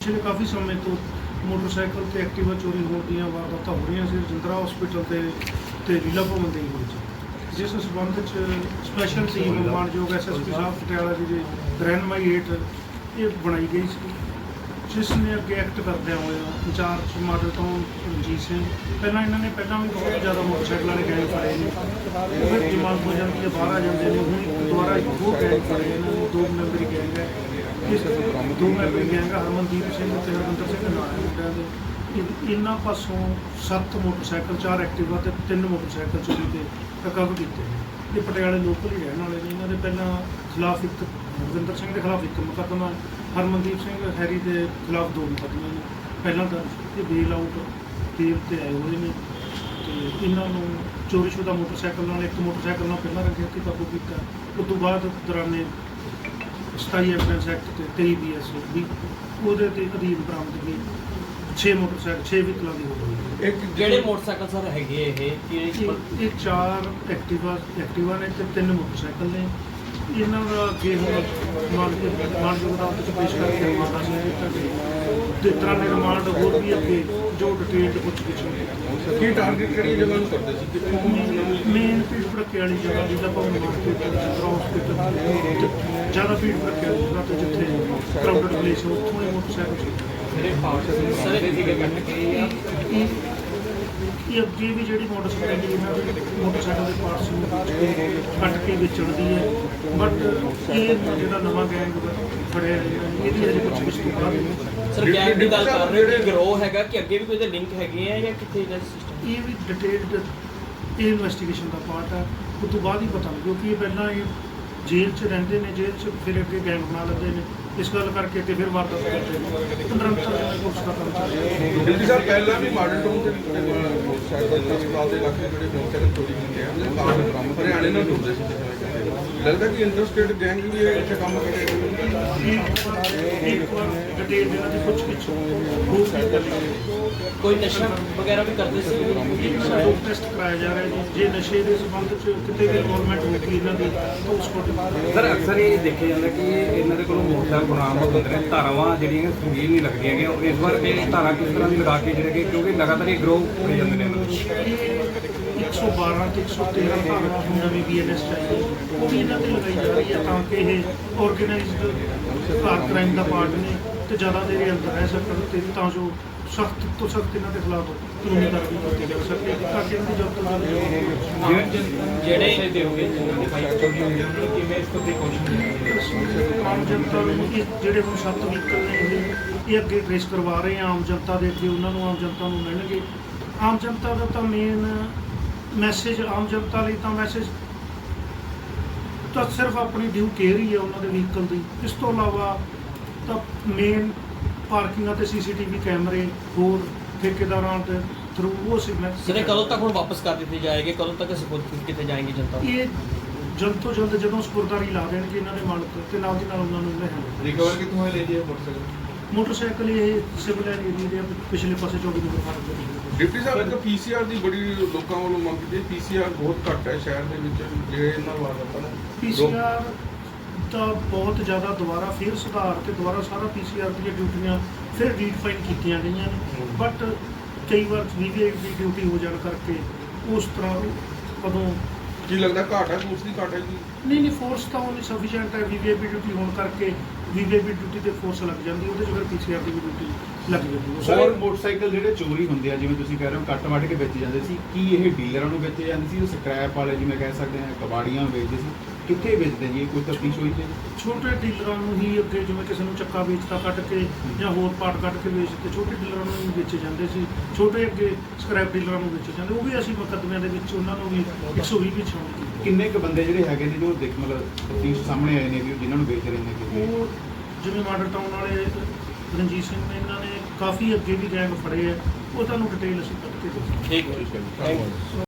ਪਿਛਲੇ ਕਾਫੀ ਸਮੇਂ ਤੋਂ ਮੋਟਰਸਾਈਕਲ ਤੇ ਐਕਟਿਵਾ ਚੋਰੀ ਹੋਣ ਦੀਆਂ ਵਾਰਦਾਤਾਂ ਹੋ ਰਹੀਆਂ ਸੀ ਰਜਿੰਦਰਾ ਹਸਪੀਟਲ ਤੇ ਤੇ ਲੀਲਾ ਭਵਨ ਦੇ ਵਿੱਚ। ਜਿਸ ਸਬੰਧ ਵਿੱਚ ਸਪੈਸ਼ਲ ਟੀਮ ਮਾਨਯੋਗ ਐਸਐਸਪੀ ਸਾਹਿਬ ਪਟਿਆਲਾ ਜੀ ਦੇ ਰਹਿਨਮਾਈ ਹੇਠ ਇਹ ਬਣਾਈ ਗਈ ਸੀ। ਜਿਸ ਨੇ ਅੱਗੇ ਐਕਟ ਕਰਦਿਆਂ ਹੋਇਆ ਇੰਚਾਰਜ ਮਾਡਲ ਤੋਂ ਰਣਜੀਤ ਸਿੰਘ ਪਹਿਲਾਂ ਇਹਨਾਂ ਨੇ ਪਹਿਲਾਂ ਵੀ ਬਹੁਤ ਜ਼ਿਆਦਾ ਮੋਟਰਸਾਈਕਲ ਵਾਲੇ ਗੈਂਗ ਫੜੇ ਨੇ। ਉਹ ਫਿਰ ਡਿਮਾਂਡ ਹੋ ਜਾਂਦੀ ਹੈ ਬਾਹਰ ਆ ਜਾਂਦੇ ਨੇ ਹੁਣ ਦੁਬਾਰਾ ਇੱਕ ਹੋਰ ਗੈਂਗ ਫੜੇ ਨੇ ਦੋ ਮੈਂਬਰੀ ਗੈਂਗ ਹੈ ਇਸ ਦੋ ਹੈ? ਹਰਮਨਦੀਪ ਸਿੰਘ ਤੇ ਹਰਵਿੰਦਰ ਸਿੰਘ ਨਾਲ ਹੈ ਮੁੰਡਿਆਂ ਦੇ ਇਨ- ਇਹਨਾਂ ਪਾਸੋਂ ਸੱਤ ਮੋਟਰਸਾਈਕਲ ਚਾਰ ਐਕਟਿਵਾ ਤੇ ਤਿੰਨ ਮੋਟਰਸਾਈਕਲ ਚੋਰੀ ਤੇ ਰਿਕਵਰ ਕੀਤੇ। ਨੇ ਇਹ ਪਟਿਆਲੇ ਲੋਕਲ ਹੀ ਰਹਿਣ ਵਾਲੇ ਨੇ। ਇਹਨਾਂ ਦੇ ਪਹਿਲਾਂ ਖਿਲਾਫ ਇੱਕ ਹਰਵਿੰਦਰ ਸਿੰਘ ਦੇ ਖਿਲਾਫ ਇੱਕ ਮੁਕੱਦਮਾ ਹਰਮਨਦੀਪ ਸਿੰਘ ਹੈਰੀ ਦੇ ਖਿਲਾਫ ਦੋ ਮੁਕੱਦਮੇ ਨੇ। ਪਹਿਲਾਂ ਤਾਂ ਇਹ ਬੇਲ ਆਊਟ ਤੀਰ ਤੇ ਆਏ ਹੋਏ ਨੇ। ਤੇ ਇਹਨਾਂ ਨੂੰ ਚੋਰੀਸ਼ੁਦਾ ਮੋਟਰਸਾਈਕਲ ਨਾਲ ਇੱਕ ਮੋਟਰਸਾਈਕਲ ਨਾਲ ਪਹਿਲਾਂ ਰੱਖਿਆ ਤੇ ਕਾਬੂ ਕੀਤਾ। ਉਸ ਤੋਂ ਬਾਅਦ ਦੌਰਾਨੇ 27 ਐਫਐਸ ਐਕਟ ਤੇ 23 ਬੀਐਸ ਵੀ ਉਹਦੇ ਤੇ ਅਧੀਨ ਬਰਾਮਦਗੀ 6 ਮੋਟਰਸਾਈਕਲ 6 ਵਹੀਕਲਾਂ ਦੀ ਹੋ ਗਈ ਇੱਕ ਕਿਹੜੇ ਮੋਟਰਸਾਈਕਲ ਸਰ ਹੈਗੇ ਇਹ ਕਿ ਇਹ ਇਹ ਚਾਰ ਐਕਟਿਵਾ ਐਕਟਿਵਾ ਨੇ ਤੇ ਤਿੰਨ ਮੋਟਰਸਾਈਕਲ ਨੇ। ਇਹਨਾਂ ਦਾ ਅੱਗੇ ਹੁਣ ਮਾਨਯੋਗ ਦਾ ਉੱਚ ਪੇਸ਼ ਕਰਕੇ ਮਾਤਾ ਸੀ ਤੇ ਤਰ੍ਹਾਂ ਦੇ ਰਿਮਾਂਡ ਹੋਰ ਵੀ ਅੱਗੇ ਜੋ ਡਿਟੇਲ ਪੁੱਛ ਗਿੱਛ ਹੋਈ ਕੀ ਟਾਰਗੇਟ ਕਿਹੜੀ ਜਗ੍ਹਾ ਨੂੰ ਕਰਦੇ ਸੀ? ਕਿੱਥੋਂ ਮੇਨ ਭੀੜ ਭੜੱਕੇ ਵਾਲੀ ਜਗ੍ਹਾ ਜਿਹਦਾ ਭਵਨ ਮਾਰਕੀਟ ਹਸਪੀਟਲ ਜ਼ਿਆਦਾ ਭੀੜ ਭੜੱਕੇ ਵਾਲੀ ਜਗ੍ਹਾ ਤੇ ਜਿੱਥੇ ਕਰਾਊਡਡ ਪਲੇਸ ਹੋ ਉੱਥੋਂ ਇਹ ਮੋਟਰਸਾਈਕਲ ਸਰ ਇਹ ਕੱਟ ਕੇ ਇਹ ਅੱਗੇ ਵੀ ਜਿਹੜੀ ਮੋਟਰਸਾਈਕਲ ਦੀ ਇਹਨਾਂ ਦੇ ਮੋਟਰਸਾਈਕਲ ਦੇ ਪਾਰਟਸ ਨੂੰ ਕੱਟ ਕੇ ਕੱਟ ਕੇ ਵੇਚਣ ਦੀ ਹੈ। ਬਟ ਇਹ ਜਿਹੜਾ ਨਵਾਂ ਗੈਂਗ ਫੜਿਆ ਇਹਦੀ ਹਜੇ ਕੁਝ ਕੁਝ ਤੋਂ ਬਾਅਦ ਸਰ ਗੈਂਗ ਦੀ ਗੱਲ ਕਰ ਰਹੇ ਹੋ ਕਿ ਗਰੋਹ ਹੈਗਾ ਕਿ ਅੱਗੇ ਵੀ ਕੋਈ ਦੇ ਲਿੰਕ ਹੈਗੇ ਆ ਜਾਂ ਕਿੱਥੇ ਇਹਦਾ ਸਿਸਟਮ ਇਹ ਵੀ ਡਿਟੇਲਡ ਇਹ ਇਨਵੈਸਟੀਗੇਸ਼ਨ ਦਾ ਪਾਰਟ ਹੈ। ਉਸ ਤੋਂ ਬਾਅਦ ਹੀ ਪਤਾ ਲੱਗੂ ਕਿਉਂਕਿ ਇਹ ਪਹਿਲਾਂ ਇਹ ਜੇਲ੍ਹ 'ਚ ਰਹਿੰਦੇ ਨੇ ਜੇਲ੍ਹ 'ਚ ਫਿਰ ਅੱਗੇ ਗੈਂਗ ਬਣਾ ਲੈਂਦੇ ਨੇ। ਇਸ ਗੱਲ ਕਰਕੇ ਤੇ ਫਿਰ ਵਾਰਦਾਤ ਕਰਦੇ ਨੇ। ਨਿਰੰਤਰ ਪੁਲਿਸ ਦਾ ਕੰਮ ਚੱਲ ਰਿਹਾ। ਡਿਪਟੀ ਸਰ, ਪਹਿਲਾਂ ਵੀ ਮਾਡਲ ਟਾਊਨ ਤੇ ਮੋਟਰਸਾਈਕਲ ਹਸਪਤਾਲ ਦੇ ਇਲਾਕੇ ਜਿਹੜੇ ਮੋਟਰਸਾਈਕਲ ਚੋਰੀ ਹੁੰਦੇ ਆ। ਉਹ ਕਾਫੀ ਹਰਿਆਣੇ ਨਾਲ ਜੁੜਦੇ ਸੀ। ਲੱਗਦਾ ਕਿ ਇੰਟਰਸਟੇਟ ਗੈਂਗ ਵੀ ਇਹ ਇੱਥੇ ਕੰਮ ਕਰ ਕੋਈ ਨਸ਼ਾ ਵਗੈਰਾ ਵੀ ਕਰਦੇ ਸੀ? ਡੋਪ ਟੈਸਟ ਕਰਾਇਆ ਜਾ ਰਿਹਾ ਜੀ। ਜੇ ਨਸ਼ੇ ਦੇ ਸੰਬੰਧ ਚ ਕਿਤੇ ਵੀ ਇਨਵੋਲਵਮੈਂਟ ਹੋਊਗੀ ਇਹਨਾਂ ਦੀ ਤਾਂ ਉਸ ਕੋਲ ਸਰ ਅਕਸਰ ਇਹ ਦੇਖਿਆ ਜਾਂਦਾ ਕਿ ਇਹਨਾਂ ਦੇ ਕੋਲੋਂ ਮੋਟਰਸਾਈਕਲ ਬਰਾਮਦ ਹੁੰਦੇ ਨੇ ਧਾਰਾਵਾਂ ਜਿਹੜੀਆਂ ਸੰਗੀਨ ਨਹੀਂ ਲੱਗਦੀਆਂ ਹੈਗੀਆਂ ਇਸ ਵਾਰ ਇਹ ਧਾਰਾ ਕਿਸ ਤਰ੍ਹਾਂ ਦੀ ਲਗਾ ਕੇ ਜਿਹੜੇ ਕਿ ਕਿਉਂਕਿ ਲਗਾਤਾਰ ਇਹ ਗਰੋ ਹੋ ਜਾਂਦੇ ਨੇ ਇਹਨਾਂ ਦੇ ਇਹ 112 ਤੇ 113 ਧਾਰਨਾ ਹੁਣ ਨਵੀਂ ਬੀਐਨਐਸ ਚਾਹੀਦੀ ਉਹ ਵੀ ਇਹਨਾਂ ਤੇ ਲਗਾਈ ਜਾ ਰਹੀ ਹੈ ਤਾਂ ਕਿ ਇਹ ਆਰਗੇਨਾਈਜ਼ਡ ਕਾਰ ਕ੍ਰਾਈਮ ਦਾ ਪਾਰਟ ਨੇ ਤੇ ਜ਼ਿਆਦਾ ਦੇਰ ਅੰਦਰ ਰਹਿ ਸਕਣ ਤੇ ਤਾਂ ਜੋ ਸਖਤ ਤੋਂ ਸਖਤ ਇਹਨਾਂ ਦੇ ਖਿਲਾਫ ਕਾਨੂੰਨੀ ਕਾਰਵਾਈ ਕੀਤੀ ਜਾ ਸਕੇ ਤਾਂ ਕਿ ਇਹਨਾਂ ਦੀ ਜਲਦ ਤੋਂ ਜਲਦ ਜਿਹੜੇ ਦਿਓਗੇ ਦਿਖਾਈ ਚੋਰੀ ਹੋਈ ਕਿਵੇਂ ਇਸ ਤੋਂ ਪ੍ਰੀਕਾਸ਼ਨ ਆਮ ਜਨਤਾ ਨੂੰ ਜਿਹੜੇ ਹੁਣ ਸੱਤ ਵਹੀਕਲ ਨੇ ਇਹ ਇਹ ਅੱਗੇ ਟ੍ਰੇਸ ਕਰਵਾ ਰਹੇ ਆ ਆਮ ਜਨਤਾ ਦੇ ਅੱਗੇ ਉਹਨਾਂ ਨੂੰ ਆਮ ਜਨਤਾ ਨੂੰ ਮਿਲਣਗੇ। ਆਮ ਜਨਤਾ ਦਾ ਤਾਂ ਮੇਨ ਮੈਸੇਜ ਆਮ ਜਨਤਾ ਲਈ ਤਾਂ ਮੈਸੇਜ ਤਾਂ ਸਿਰਫ ਆਪਣੀ ਡਿਊ ਕੇਅਰ ਹੀ ਹੈ ਉਹਨਾਂ ਦੇ ਵਹੀਕਲ ਦੀ। ਇਸ ਤੋਂ ਇਲਾਵਾ ਤਾਂ ਮੇਨ ਪਾਰਕਿੰਗਾਂ ਤੇ ਸੀਸੀਟੀਵੀ ਕੈਮਰੇ ਹੋਰ ਠੇਕੇਦਾਰਾਂ ਦੇ ਥਰੂ ਉਹ ਸਰ ਸਿਗਨਲ ਕਦੋਂ ਤੱਕ ਹੁਣ ਵਾਪਸ ਕਰ ਦਿੱਤੇ ਜਾਏਗੇ? ਕਦੋਂ ਤੱਕ ਸਪੋਰਟ ਕੀਤੇ ਜਾਏਗੀ ਜਨਤਾ? ਇਹ ਜਲਦ ਤੋਂ ਜਲਦ ਜਦੋਂ ਸਪੁਰਦਾਰੀ ਲਾ ਦੇਣਗੇ ਇਹਨਾਂ ਦੇ ਮਾਲਕ ਤੇ ਨਾਲ ਦੀ ਨਾਲ ਉਹਨਾਂ ਨੂੰ ਲੈਣ ਰਿਕਵਰ ਕਿੱਥੋਂ ਹੋਏ ਲੈ ਜੀ ਮੋਟਰਸਾਈਕਲ ਮੋਟਰਸਾਈਕਲ ਇਹ ਸਿਵਲ ਏਰੀਆ ਦੇ ਪਿਛਲੇ ਪਾਸੇ 24 ਨੰਬਰ ਫਾਟਕ ਦੇ। ਡਿਪਟੀ ਸਾਹਿਬ ਇੱਕ ਪੀਸੀਆਰ ਦੀ ਬੜੀ ਲੋਕਾਂ ਵੱਲੋਂ ਮੰਗ ਕੀਤੀ ਪੀਸੀਆਰ ਬਹੁਤ ਘੱਟ ਹੈ ਸ਼ਹਿਰ ਦੇ ਵਿੱਚ ਜਿਹੜੇ ਇਹਨਾਂ ਨੂੰ ਪੀਸੀਆਰ ਦਾ ਬਹੁਤ ਜ਼ਿਆਦਾ ਦੁਬਾਰਾ ਫਿਰ ਸੁਧਾਰ ਤੇ ਦੁਬਾਰਾ ਸਾਰਾ ਪੀਸੀਆਰ ਦੀਆਂ ਡਿਊਟੀਆਂ ਫਿਰ ਰੀਡਫਾਈਨ ਕੀਤੀਆਂ ਗਈਆਂ ਨੇ। ਬਟ ਕਈ ਵਾਰ ਵੀਵੀਆਈ ਦੀ ਡਿਊਟੀ ਹੋ ਜਾਣ ਕਰਕੇ ਉਸ ਤਰ੍ਹਾਂ ਕਦੋਂ ਕੀ ਲੱਗਦਾ ਘਾਟ ਹੈ? ਫੋਰਸ ਦੀ ਘਾਟ ਹੈ ਜੀ? ਨਹੀਂ ਨਹੀਂ ਫੋਰਸ ਤਾਂ ਉਹਨੀ ਸਫੀਸ਼ੀਐਂਟ ਹੈ ਵੀਵੀਆਈਪੀ ਡਿਊਟੀ ਹੋਣ ਕਰਕੇ ਵੀਵੀਆਈਪੀ ਡਿਊਟੀ ਤੇ ਫੋਰਸ ਲੱਗ ਜਾਂਦੀ ਉਹਦੇ 'ਚ ਫਿਰ ਪੀਸੀਆਰ ਦੀ ਡਿਊਟੀ ਲੱਗ ਜਾਂਦੀ ਹੋਰ ਮੋਟਰਸਾਈਕਲ ਜਿਹੜੇ ਚੋਰੀ ਹੁੰਦੇ ਆ ਜਿਵੇਂ ਤੁਸੀਂ ਕਹਿ ਰਹੇ ਹੋ ਕੱਟ ਵੱਢ ਕੇ ਵੇਚੇ ਜਾਂਦੇ ਸੀ ਕੀ ਇਹ ਡੀਲਰਾਂ ਨੂੰ ਵੇਚੇ ਜਾਂਦੇ ਸੀ ਉਹ ਸਕ੍ਰੈਪ ਵਾਲੇ ਜਿਵੇਂ ਕਹਿ ਸਕਦੇ ਹਾਂ ਕਬਾੜੀਆਂ ਵੇਚਦੇ ਸੀ? ਕਿੱਥੇ ਵੇਚਦੇ ਜੀ ਕੋਈ ਤਫਤੀਸ਼ ਹੋਈ ਤੇ ਛੋਟੇ ਡੀਲਰਾਂ ਨੂੰ ਹੀ ਅੱਗੇ ਜਿਵੇਂ ਕਿਸੇ ਨੂੰ ਚੱਕਾ ਵੇਚਦਾ ਕੱਢ ਕੇ ਜਾਂ ਹੋਰ ਪਾਰਟ ਕੱਢ ਕੇ ਵੇਚਦੇ ਛੋਟੇ ਡੀਲਰਾਂ ਨੂੰ ਹੀ ਵੇਚੇ ਜਾਂਦੇ ਸੀ ਛੋਟੇ ਅੱਗੇ ਸਕ੍ਰੈਪ ਡੀਲਰਾਂ ਨੂੰ ਵੇਚੇ ਜਾਂਦੇ ਉਹ ਵੀ ਅਸੀਂ ਮੁਕੱਦਮਿਆਂ ਦੇ ਵਿੱਚ ਉਹਨਾਂ ਨੂੰ ਵੀ 120 ਵਿੱਚ ਸ਼ਾਮਲ ਕਿੰਨੇ ਕੁ ਬੰਦੇ ਜਿਹੜੇ ਹੈਗੇ ਨੇ ਜੋ ਦੇਖ ਮਤਲਬ ਤਫਤੀਸ਼ ਸਾਹਮਣੇ ਆਏ ਨੇ ਵੀ ਜਿਨ੍ਹਾਂ ਨੂੰ ਵੇਚ ਰਹੇ ਨੇ ਕਿਤੇ ਉਹ ਜਿਵੇਂ ਮਾਡਲ ਟਾਊਨ ਵਾਲੇ ਰਣਜੀਤ ਸਿੰਘ ਨੇ ਇਹਨਾਂ ਨੇ ਕਾਫੀ ਅੱਗੇ ਵੀ ਗੈਂਗ ਫੜੇ ਆ ਉਹ ਤੁਹਾਨੂੰ ਡਿਟੇਲ ਅਸੀਂ ਕੱਢ ਕੇ ਦੱਸਾਂਗੇ ਠੀਕ ਹੈ ਠੀਕ ਹੈ ਜੀ। Thank you.